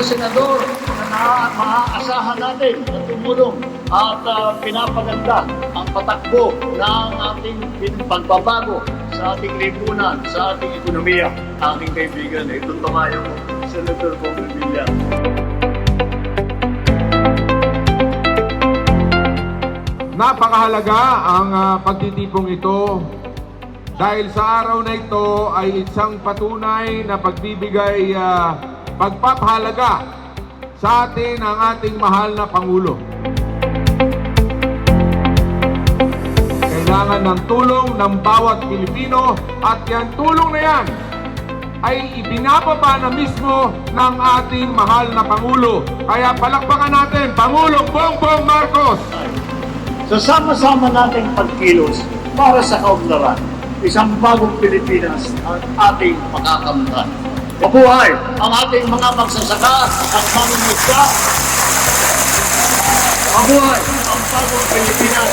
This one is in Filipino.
mga senador na maaasahan natin na tumulong at ah, pinapaganda ang patakbo ng ating pagbabago sa ating lipunan, sa ating ekonomiya. Aking kaibigan, itong tumayo ko, Senator Bong Revilla. Napakahalaga ang ah, pagtitipong ito dahil sa araw na ito ay isang patunay na pagbibigay ah, pagpapahalaga sa atin ang ating mahal na Pangulo. Kailangan ng tulong ng bawat Pilipino at yan tulong na yan ay ibinababa na mismo ng ating mahal na Pangulo. Kaya palakpakan natin, Pangulong Bongbong Marcos! So sama-sama nating pagkilos para sa kaunlaran. Isang bagong Pilipinas ang ating makakamtan. Mabuhay ang ating mga magsasaka at mamumusta. Mabuhay ang bagong Pilipinas